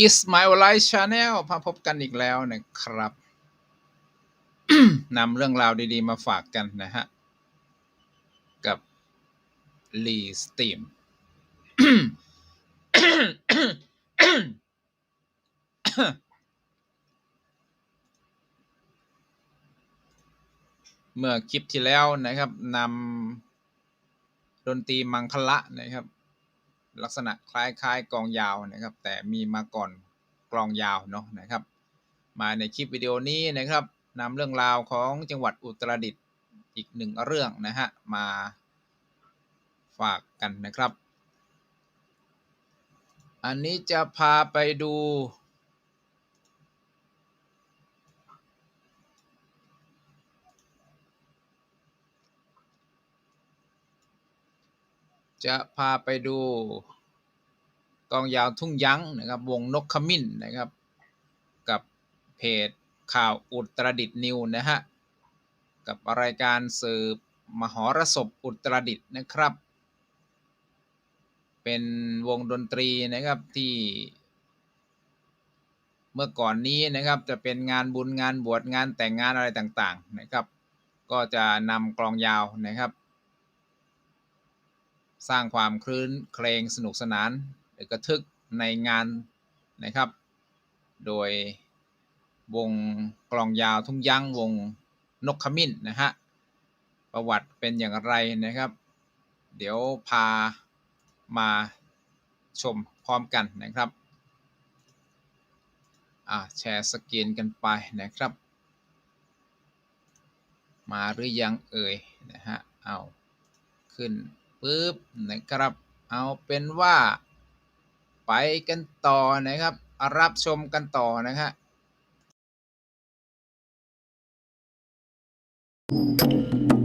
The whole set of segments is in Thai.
อิสมา l ไลชาแนลมาพบกันอีกแล้วนะครับนำเรื่องราวดีๆ มาฝากกันนะฮะ กับลีสตีมเมื่อคลิปที่แล้วนะครับนำดนตรีมังคละนะครับ ลักษณะคล้ายๆกลองยาวนะครับ แต่มีมาก่อนกลองยาวเนาะนะครับ มาในคลิปวิดีโอนี้นะครับนำเรื่องราวของจังหวัดอุตรดิตถ์อีกหนึ่งเรื่องนะฮะมาฝากกันนะครับ อันนี้จะพาไปดู จะพาไปดูกองยาวทุ่งยั้งนะครับ วงนกขมิ้นนะครับ กับเพจข่าวอุตรดิตถ์นิวนะฮะ กับรายการสืบมหรสพอุตรดิตถ์นะครับ เป็นวงดนตรีนะครับที่ เมื่อก่อนนี้นะครับจะเป็นงานบุญงานบวชงานแต่งงานอะไรต่างๆนะครับ ก็จะนำกลองยาวนะครับ สร้างความคลื้นเครงสนุกสนานหรือกระทึกในงานนะครับ โดยวงกลองยาวทุ่งยั้งวงนกขมิ้นนะฮะประวัติเป็นอย่างไรนะครับ เดี๋ยวพามาชมพร้อมกันนะครับอ่าแชร์สกรีนกันไปนะครับ มาหรือยังเอ่ยนะฮะเอาขึ้น ปุ๊บนะครับ เอาเป็นว่า ไปกันต่อนะครับ รับชมกันต่อนะฮะทุ่ง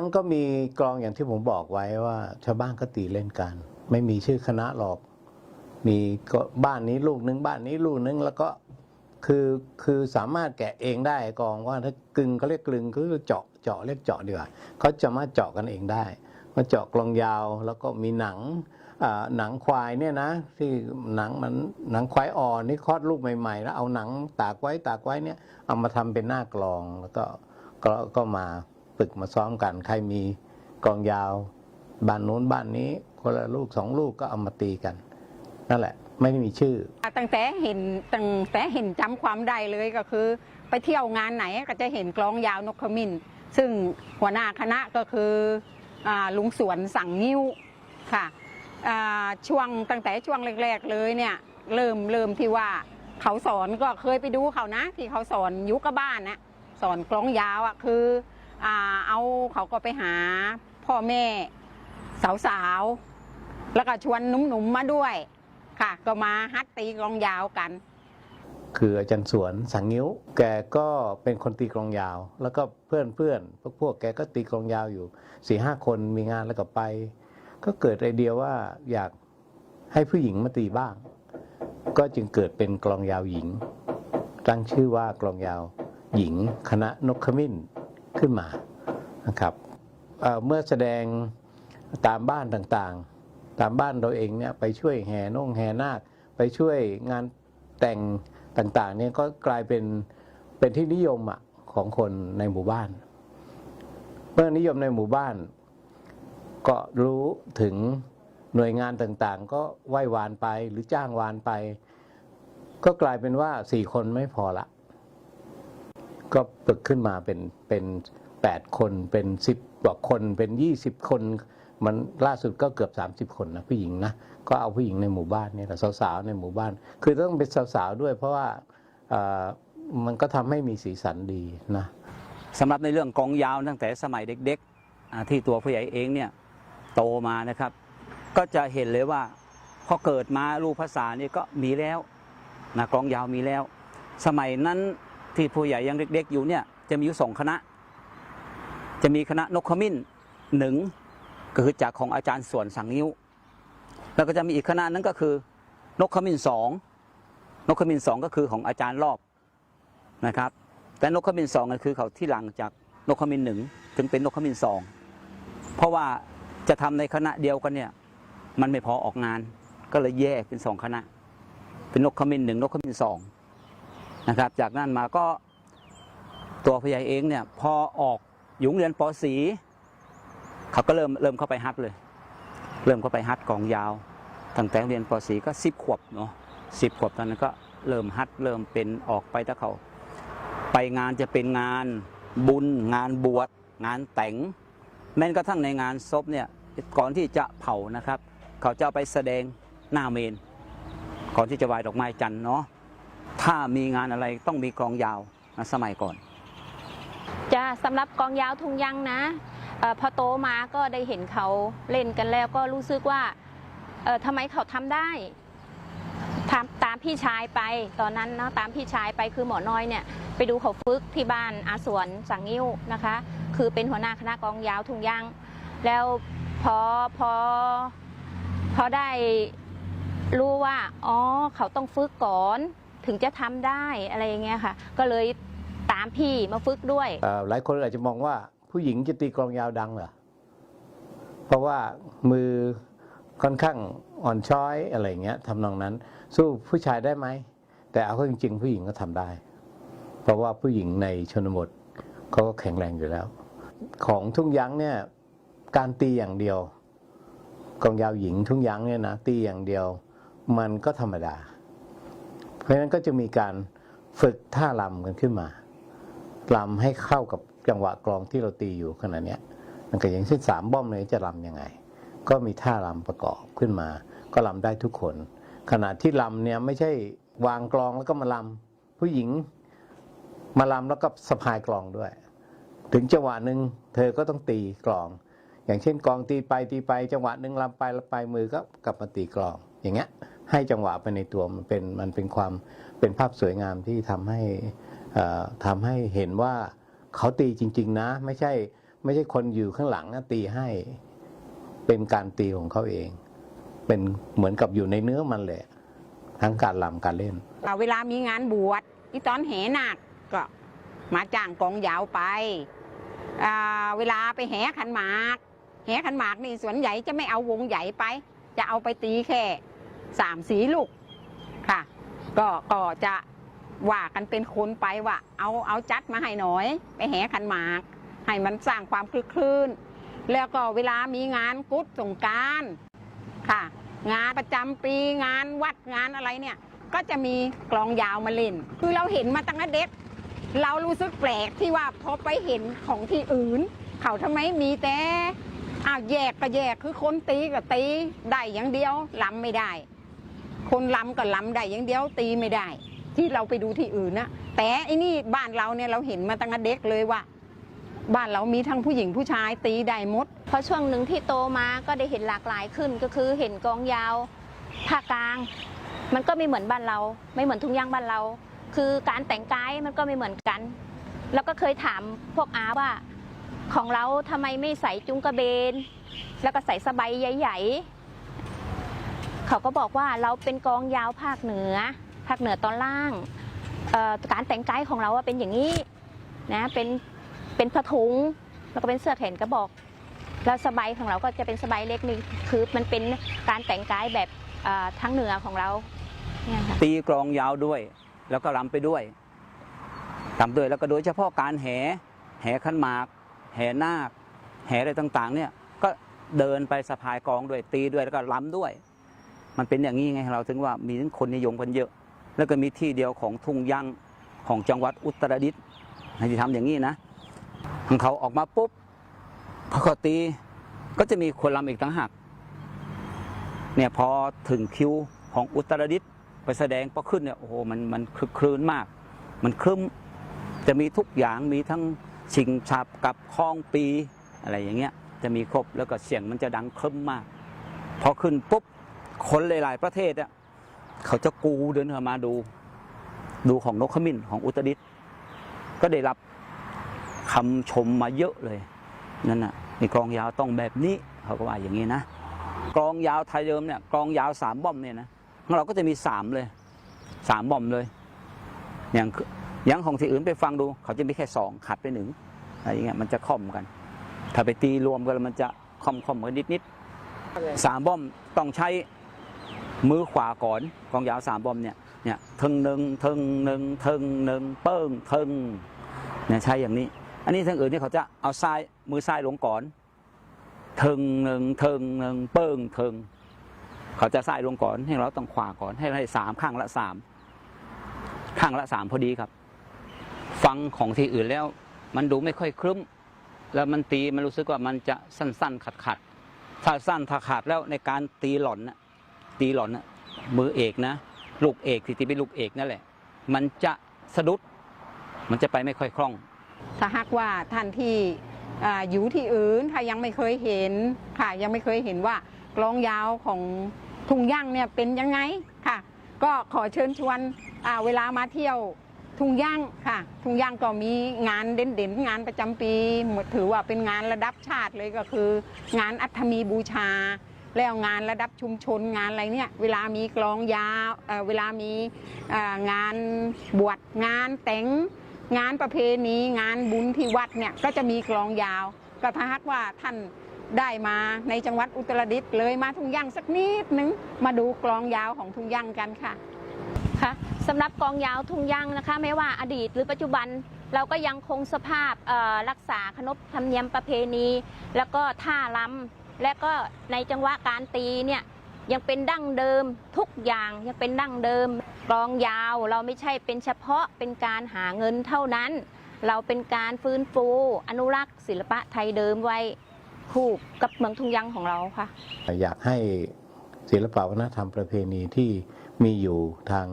ยั้งก็มีกลองอย่างที่ผมบอกไว้ว่าชาวบ้านก็ตีเล่นกัน ไม่มีชื่อคณะหรอก มีก็บ้านนี้ลูกนึงบ้านนี้ลูกนึงแล้วก็คือคือสามารถแกะเองได้กองว่าถ้ากลึงเขาเรียกกลึงคือเจาะเจาะเรียกเจาะดีกว่าเขาจะมาเจาะกันเองได้มาเจาะกลองยาวแล้วก็มีหนังอ่าหนังควายเนี่ยนะที่หนังมันหนังควายอ่อนนี่คลอดลูกใหม่ๆ แล้วเอาหนังตากไว้ตากไว้เนี่ยเอามาทำเป็นหน้ากลองแล้วก็ก็ก็มา ฝึกมาซ้อมกัน ใครมีกองยาวบ้านนู้นบ้านนี้ คนละลูกสองลูกก็เอามาตีกัน นั่นแหละ ไม่มีชื่อ ตั้งแต่เห็นตั้งแต่เห็นจำความได้เลยก็คือ ไปเที่ยวงานไหนก็จะเห็นกลองยาวนกขมิ้นซึ่งหัวหน้าคณะก็คืออลุงสวนสั่งนิ้วค่ะช่วงตั้งแต่ช่วงแรก ๆ เลยเนี่ยเริ่มเริ่มที่ว่าเขาสอนก็เคยไปดูเขานะ ที่เขาสอนยุคบ้านนะสอนกลองยาวอะคือ อ่าเอาเขาก็ไปหาพ่อแม่สาวๆ แล้วก็ชวนหนุ่มๆมาด้วยค่ะ ก็มาฮัดตีกลองยาวกัน คืออาจารย์สวนสังงิ้ว แกก็เป็นคนตีกลองยาว แล้วก็เพื่อนเพื่อนพวกพวกแกก็ตีกลองยาวอยู่สี่ห้าคนมีงานแล้วก็ไป ก็เกิดไอเดียว่าอยากให้ผู้หญิงมาตีบ้าง ก็จึงเกิดเป็นกลองยาวหญิง ตั้งชื่อว่ากลองยาวหญิงคณะนกขมิ้น ขึ้นมานะครับเเมื่อแสดงตามบ้านต่างๆ ตามบ้านเราเองเนี่ยไปช่วยแห่นงแห่นาคไปช่วยงานแต่งต่างๆเนี่ยก็กลายเป็นเป็นที่นิยมอะของคนในหมู่บ้าน เมื่อนิยมในหมู่บ้าน ก็รู้ถึงหน่วยงานต่างๆ ก็ไหว้วานไปหรือจ้างวานไป ก็กลายเป็นว่าสี่คนไม่พอละ ก็ฝึกขึ้นมาเป็นเป็นแปดคนเป็นสิบกว่าคนเป็นยี่สิบคน มันล่าสุดก็เกือบสามสิบคนนะผู้หญิงนะก็เอาผู้หญิงในหมู่บ้านเนี่ยแหละสาวๆในหมู่บ้าน คือต้องเป็นสาวๆด้วย เพราะว่าเออมันก็ทำให้มีสีสันดีนะสำหรับในเรื่องกองยาวตั้งแต่สมัยเด็กๆที่ตัวผู้ใหญ่เองเนี่ยโตมานะครับ ก็จะเห็นเลยว่าพอเกิดมารูปภาษานี่ก็มีแล้วนะกองยาวมีแล้ว สมัยนั้น ที่ผู้ใหญ่ยังเด็กๆอยู่เนี่ยจะมีอยู่สองคณะ จะมีคณะนกขมิ้นหนึ่งก็คือจากของอาจารย์ส่วนสังนิ้ว แล้วก็จะมีอีกคณะนั้นก็คือนกขมิ้นสองนกขมิ้นสองก็คือของอาจารย์รอบนะครับ แต่นกขมิ้นสองก็คือเขาที่หลังจากนกขมิ้นหนึ่งถึงเป็นนกขมิ้นสองเพราะว่าจะทำในคณะเดียวกันเนี่ยมันไม่พอออกงาน ก็เลยแยกเป็นสองคณะ เป็นนกขมิ้นหนึ่งนกขมิ้นสอง นะครับ จากนั้นมาก็ตัวพยายเองเนี่ยพอออกยุงเรียนปอสีเขาก็เริ่มเริ่มเข้าไปฮัดเลย เริ่มเข้าไปฮัดกองยาวตั้งแต่เรียนปอสีก็สิบขวบเนาะสิบขวบตอนนั้นก็เริ่มฮัดเริ่มเป็นออกไปถ้าเขาไปงานจะเป็นงานบุญงานบวชงานแต่ง แม้กระทั่งในงานศพเนี่ยก่อนที่จะเผานะครับ เขาจะเอาไปแสดงหน้าเมน ก่อนที่จะไหวดอกไม้จันทร์เนาะ ถ้ามีงานอะไรต้องมีกองยาวนะสมัยก่อน จ้าสำหรับกองยาวทุงยังนะเออพอโตมาก็ได้เห็นเขาเล่นกันแล้วก็รู้สึกว่าเออทำไมเขาทำได้ทำตามพี่ชายไป ตอนนั้นเนาะตามพี่ชายไปคือหมอน้อยเนี่ยไปดูเขาฝึกที่บ้านอาสวนสังยิ้วนะคะ คือเป็นหัวหน้าคณะกองยาวทุงยัง แล้วพอพอพอได้รู้ว่าอ๋อเขาต้องฝึกก่อน ถึงจะทำได้อะไรอย่างเงี้ยค่ะ ก็เลยตามพี่มาฝึกด้วยหลายคนอาจจะมองว่าผู้หญิงจะตีกลองยาวดังเหรอเพราะว่ามือค่อนข้างอ่อนช้อยอะไรเงี้ยทำนองนั้น สู้ผู้ชายได้ไหม แต่เอาเข้าจริง ๆ ผู้หญิงก็ทำได้ เพราะว่าผู้หญิงในชนบทเขาก็แข็งแรงอยู่แล้ว ของทุ่งยั้งเนี่ยการตีอย่างเดียวกลองยาวหญิงทุ่งยั้งเนี่ยนะตีอย่างเดียว มันก็ธรรมดา ราะฉะนั้นก็จะมีการฝึกท่ารำกันขึ้นมาลำให้เข้ากับจังหวะกลองที่เราตีอยู่ขณะเนี้ยมันก็อย่างเช่นสามบ้อมเลยจะลำยังไง ก็มีท่ารำประกอบขึ้นมา ก็ลำได้ทุกคน ขณะที่ลำเนี่ยไม่ใช่วางกลองแล้วก็มาลำผู้หญิงมาลำแล้วก็สะพายกลองด้วย ถึงจังหวะหนึ่งเธอก็ต้องตีกลอง อย่างเช่นกลองตีไปตีไปจังหวะหนึ่งลำไปลำไปมือก็กลับมาตีกลองอย่างเงี้ย ให้จังหวะไปในตัวมันเป็นมันเป็นความเป็นภาพสวยงามที่ทำให้อ่อทำให้เห็นว่าเขาตีจริง ๆ นะ ไม่ใช่ไม่ใช่คนอยู่ข้างหลังนะตีให้เป็นการตีของเขาเอง เป็นเหมือนกับอยู่ในเนื้อมันเลยทั้งการลำการเล่นอ่าเวลามีงานบวชอีตอนแห่นาคก็มาจ้างกองยาวไปอ่าเวลาไปแห่ขันหมาก แห่ขันหมากนี่ส่วนใหญ่จะไม่เอาวงใหญ่ไป จะเอาไปตีแค่ สามสีลูกค่ะ ก็ก็จะว่ากันเป็นคนไปว่า เอาเอาจัดมาให้หน่อย ไปแห่ขันหมาก ให้มันสร้างความคลึกคลื่น แล้วก็เวลามีงานกุศสงการค่ะ งานประจำปีงานวัดงานอะไรเนี่ย ก็จะมีกลองยาวมาเล่น คือเราเห็นมาตั้งแต่เด็ก เรารู้สึกแปลกที่ว่าพอไปเห็นของที่อื่น เขาทำไมมีแต่อ้าวแยกก็แยกคือคนตีก็ตีได้อย่างเดียวลำไม่ได้ คนล้ำก็ล้ำได้อย่างเดียวตีไม่ได้ ที่เราไปดูที่อื่นนะแต่ไอ้นี่บ้านเราเนี่ยเราเห็นมาตั้งแต่เด็กเลยว่า บ้านเรามีทั้งผู้หญิงผู้ชายตีได้หมดพอช่วงหนึ่งที่โตมาก็ได้เห็นหลากหลายขึ้นก็คือเห็นกองยาวภาคกลาง มันก็ไม่เหมือนบ้านเรา ไม่เหมือนทุ่งยางบ้านเรา คือการแต่งกายมันก็ไม่เหมือนกัน แล้วก็เคยถามพวกอาว่าของเราทำไมไม่ใส่จุงกระเบน แล้วก็ใส่สบายใหญ่ๆ เขาก็บอกว่าเราเป็นกองยาวภาคเหนือ ภาคเหนือตอนล่างการแต่งกายของเราเป็นอย่างนี้นะเป็นเป็นผ้าถุงแล้วก็เป็นเสื้อแขนกระบอกแล้วสบายของเราก็จะเป็นสบายเล็กนี่คือมันเป็นการแต่งกายแบบทั้งเหนือของเราเนี่ยค่ะตีกลองยาวด้วย แล้วก็รำไปด้วยรำด้วยแล้วก็โดยเฉพาะการแห่แห่ขันหมาก แห่นาคแห่อะไรต่างๆเนี่ยก็เดินไปสะพายกองด้วยตีด้วยแล้วก็รำด้วย มันเป็นอย่างนี้ไงเราถึงว่ามีคนนิยมกันเยอะ แล้วก็มีที่เดียวของทุ่งยังของจังหวัดอุตรดิตถ์ที่ทำอย่างนี้นะของเขาออกมาปุ๊บเขาก็ตีก็จะมีคนรำอีกต่างหากเนี่ยพอถึงคิวของอุตรดิตถ์ไปแสดงพอขึ้นเนี่ยโอ้โหมันมันคลึกครื้นมาก มันครึ้มจะมีทุกอย่างมีทั้งชิงฉับกับคลองปีอะไรอย่างเงี้ยจะมีครบแล้วก็เสียงมันจะดังครึ้มมาก พอขึ้นปุ๊บ คนหลาย ๆ ประเทศอะเขาจะกูเดินเข้ามาดู ดูของนกขมิ้นของอุตรดิตก็ได้รับคำชมมาเยอะเลยนั่นน่ะมีกลองยาวต้องแบบนี้เขาก็ว่าอย่างนี้นะกลองยาวไทยเดิมเนี่ยกลองยาวสามบอมเนี่ยนะของเราก็จะมีสามเลยสามบอมเลยอย่างอย่างของที่อื่นไปฟังดู เขาจะมีแค่สองขัดไปหนึ่งอะไรอย่างเงี้ยมันจะค่อมกัน ถ้าไปตีรวมกันมันจะค่อมค่อมกันนิดนิดสามบอมต้องใช้ มือขวาก่อนกองยาวสามบอมเนี่ยเนี่ยทึงหนึ่งทึงหนึ่งทึงหนึ่งเปิ้งทึงเนี่ยใช้อย่างนี้ อันนี้ทางอื่นเนี่ยเขาจะเอาซ้ายมือซ้ายลงก่อนทึงหนึ่งทึงหนึ่งเปิ้งทึงเขาจะซ้ายลงก่อนให้เราต้องขวาก่อนให้ให้สามข้างละสามข้างละสามพอดีครับ ฟังของที่อื่นแล้ว มันดูไม่ค่อยครึ้ม แล้วมันตีมันรู้สึกว่ามันจะสั้นๆขัดๆถ้าสั้นถ้าขาดแล้วในการตีหล่อนนะ ตีหล่อนมือเอกนะลูกเอกที่ตีเป็นลูกเอกนั่นแหละ มันจะสะดุด มันจะไปไม่ค่อยคล่อง ถ้าหากว่าท่านที่ออยู่ที่อื่นถ้ายังไม่เคยเห็นค่ะยังไม่เคยเห็นว่ากลองยาวของทุ่งย่างเนี่ยเป็นยังไงค่ะ ก็ขอเชิญชวนเวลามาเที่ยวทุ่งย่างค่ะ ทุ่งย่างก็มีงานเด่นๆงานประจำปีถือว่าเป็นงานระดับชาติเลยก็คือ งานอัฐมีบูชา แล้วงานระดับชุมชนงานอะไรเนี่ยเวลามีกลองยาวเเวลามีงานบวชงานแต่งงานประเพณีงานบุญที่วัดเนี่ยก็จะมีกลองยาวก็ถ้าหากว่าท่านได้มาในจังหวัดอุตรดิตถ์เลยมาทุ่งย่างสักนิดนึงมาดูกลองยาวของทุ่งย่างกันค่ะค่ะสำหรับกองยาวทุ่งยางนะคะ ไม่ว่าอดีตหรือปัจจุบันเราก็ยังคงสภาพรักษาขนบธรรมเนียมประเพณี แล้วก็ท่าล้ำ และก็ในจังหวะการตีเนี่ยยังเป็นดั้งเดิมทุกอย่างยังเป็นดั้งเดิมกลองยาวเราไม่ใช่เป็นเฉพาะเป็นการหาเงินเท่านั้น เราเป็นการฟื้นฟูอนุรักษ์ศิลปะไทยเดิมไว้คู่กับเมืองทุ่งยางของเราค่ะ อยากให้ศิลปวัฒนธรรมประเพณีที่มีอยู่ทาง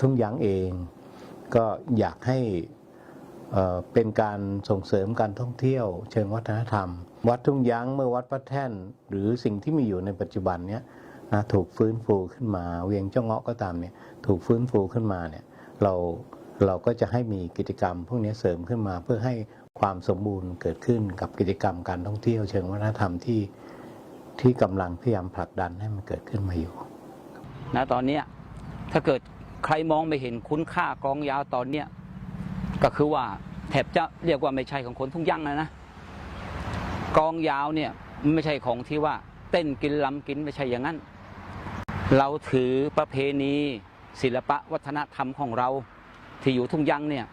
ทุ่งยางเอง ก็อยากให้เป็นการส่งเสริมการท่องเที่ยวเชิงวัฒนธรรม วัดทุ่งยางเมื่อวัดพระแท่น หรือสิ่งที่มีอยู่ในปัจจุบันเนี้ยนะถูกฟื้นฟูขึ้นมา เวียงเจ้าเงาะก็ตามเนี่ยถูกฟื้นฟูขึ้นมาเนี่ยเราเราก็จะให้มีกิจกรรม พวกนี้เสริมขึ้นมาเพื่อให้ความสมบูรณ์เกิดขึ้นกับกิจกรรมการท่องเที่ยวเชิงวัฒนธรรมที่ที่กำลังพยายามผลักดันให้มันเกิดขึ้นมาอยู่นะตอนเนี้ถ้าเกิดใครมองไม่เห็นคุณค่ากองยาวตอนเนี้ยก็คือว่าแทบจะเรียกว่าไม่ใช่ของคนทุ่งยั่งนะนะ กองยาวเนี่ยไม่ใช่ของที่ว่า เต้นกินลำกินไม่ใช่อย่างนั้น เราถือประเพณี ศิลปะวัฒนธรรมของเราที่อยู่ทุ่งยังเนี่ย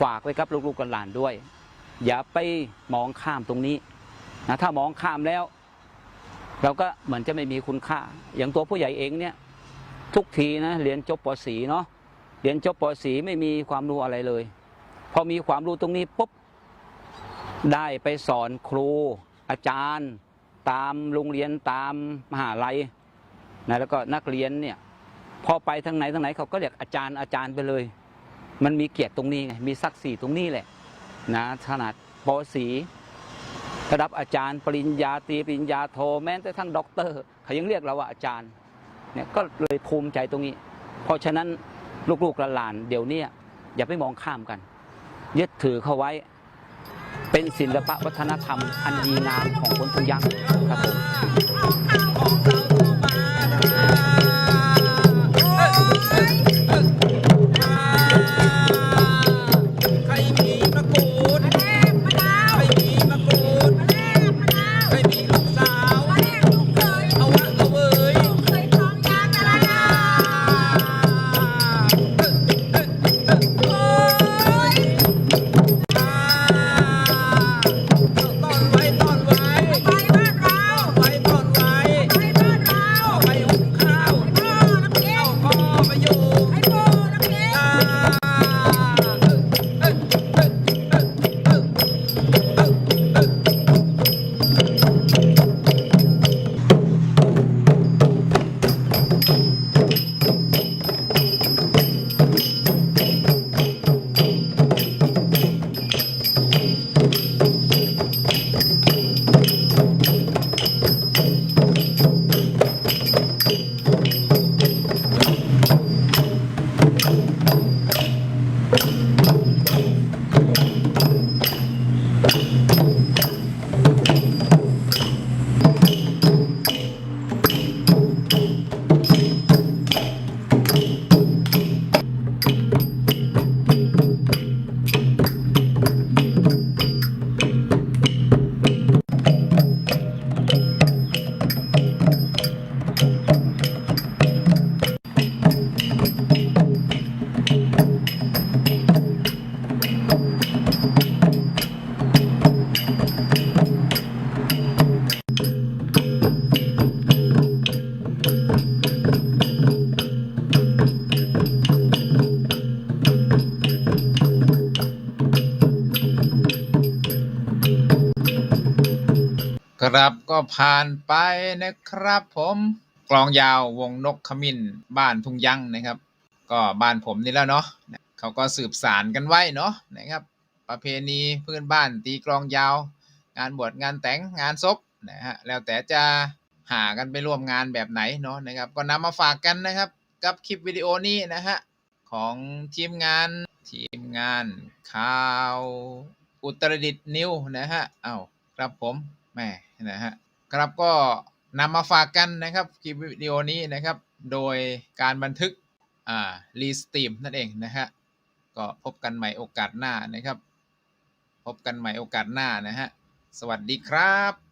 ฝากไว้กับลูกๆกันหลานด้วย อย่าไปมองข้ามตรงนี้นะถ้ามองข้ามแล้ว เราก็เหมือนจะไม่มีคุณค่า อย่างตัวผู้ใหญ่เองเนี่ยทุกทีนะเรียนจบป .4 เนาะเรียนจบป .4 ไม่มีความรู้อะไรเลย พอมีความรู้ตรงนี้ปุ๊บ ได้ไปสอนครูอาจารย์ ตามโรงเรียนตามมหาลัยนะแล้วก็นักเรียนเนี่ยพอไปทางไหนทางไหนเขาก็เรียกอาจารย์อาจารย์ไปเลย มันมีเกียรติตรงนี้ไงมีศักดิ์ศรีตรงนี้แหละนะขนาดป .4 ระดับอาจารย์ ปริญญาตรีปริญญาโทแม้แต่ทั้งด็อกเตอร์เขายังเรียกเราว่าอาจารย์เนี่ยก็เลยภูมิใจตรงนี้ เพราะฉะนั้นลูกๆหลานเดี๋ยวนี้อย่าไปมองข้ามกัน ยึดถือเขาไว้ เป็นศิลปะวัฒนธรรมอันดีงามของคนทุกยังครับผม ก็ผ่านไปนะครับผมกลองยาววงนกขมิ้นบ้านทุ่งยังนะครับ ก็บ้านผมนี่แล้วเนาะเขาก็สืบสารกันไว้เนาะนะครับ ประเพณีพื้นบ้านตีกลองยาว งานบวชงานแต่งงานศพนะฮะแล้วแต่จะหากันไปร่วมงานแบบไหนเนาะนะครับ ก็นำมาฝากกันนะครับ กับคลิปวิดีโอนี้นะฮะของทีมงานทีมงานข่าวอุตรดิตถ์นิวนะฮะเอ้าครับผมแม่นะฮะ ครับก็นำมาฝากกันนะครับคลิปวิดีโอนี้นะครับ โดยการบันทึกอ่ารีสตรีมนั่นเองนะฮะก็พบกันใหม่โอกาสหน้านะครับ พบกันใหม่โอกาสหน้านะฮะสวัสดีครับ